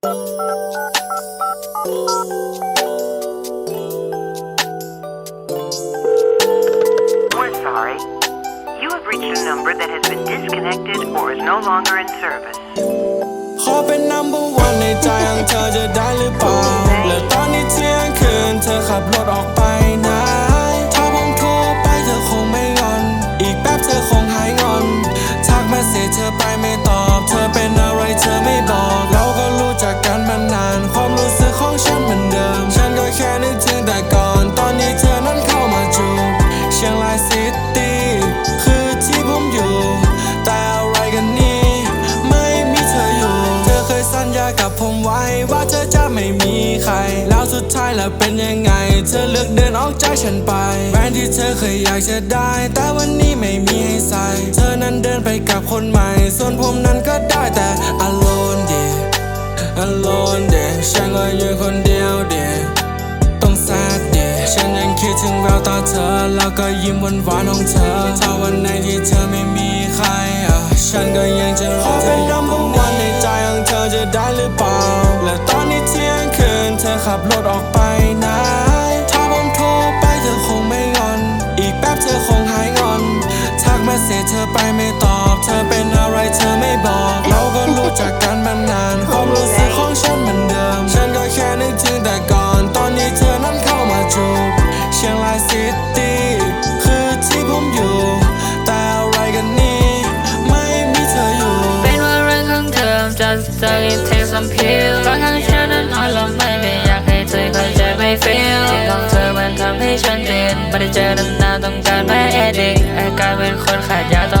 We're sorry. You have reached a number that has been disconnected or is no longer in service. ขอเป็น number one ในใจของเธอจะ านความรู้สึกของฉันเหมือนเดิม ฉันก็แค่นึกถึงแต่ก่อน ตอนนี้เธอนั้นเข้ามาจูบเชียงรายซิตี้คือที่ผมอยู่ แต่อะไรกันนี่ ไม่มีเธออยู่ เธอเคยสัญญากับผมไว้ว่าเธอจะไม่มีใคร แล้วสุดท้ายแล้วเป็นยังไง เธอเลือกเดินออกจากฉันไปแฟนที่เธอเคยอยากจะได้ แต่วันนี้ไม่มีให้ใส่ เธอนั้นเดินไปกับคนใหม่ ส่วนผมนั้นก็ได้แต่ alone เดฉันก็อยู่คนเดียวเดต้องแซดเดฉันยังคิดถึงแววตาเธอ แล้วก็ยิ้มหวานหวานของเธอ ถ้าวันไหนที่เธอไม่มีใครอะฉันก็ยังจะรอเธอเป็น number one ในใจของเธอจะได้หรือเปล่า และตอนนี้เที่ยงคืนเธอขับรถออก แต่ก่อน ตอนนี้เธอนั้นเข้ามาจูบเชียงรายซิตี้คือที่ผมอยู่ แต่อะไรกันนี้ไม่มีเธออยู่ เป็นว่าเรื่องของเธอ just take it take some pill บางครั้งฉันนั้นอ่อนลงไม่ไม่อยากให้เธอเข้าใจไม่ feel ที่ของเธอมันทำให้ฉันเด่นไม่ได้เจอนานๆต้องการแม่ addict อาการเป็นคนขาดยาต้อง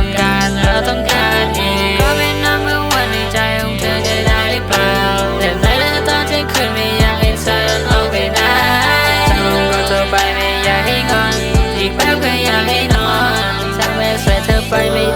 find me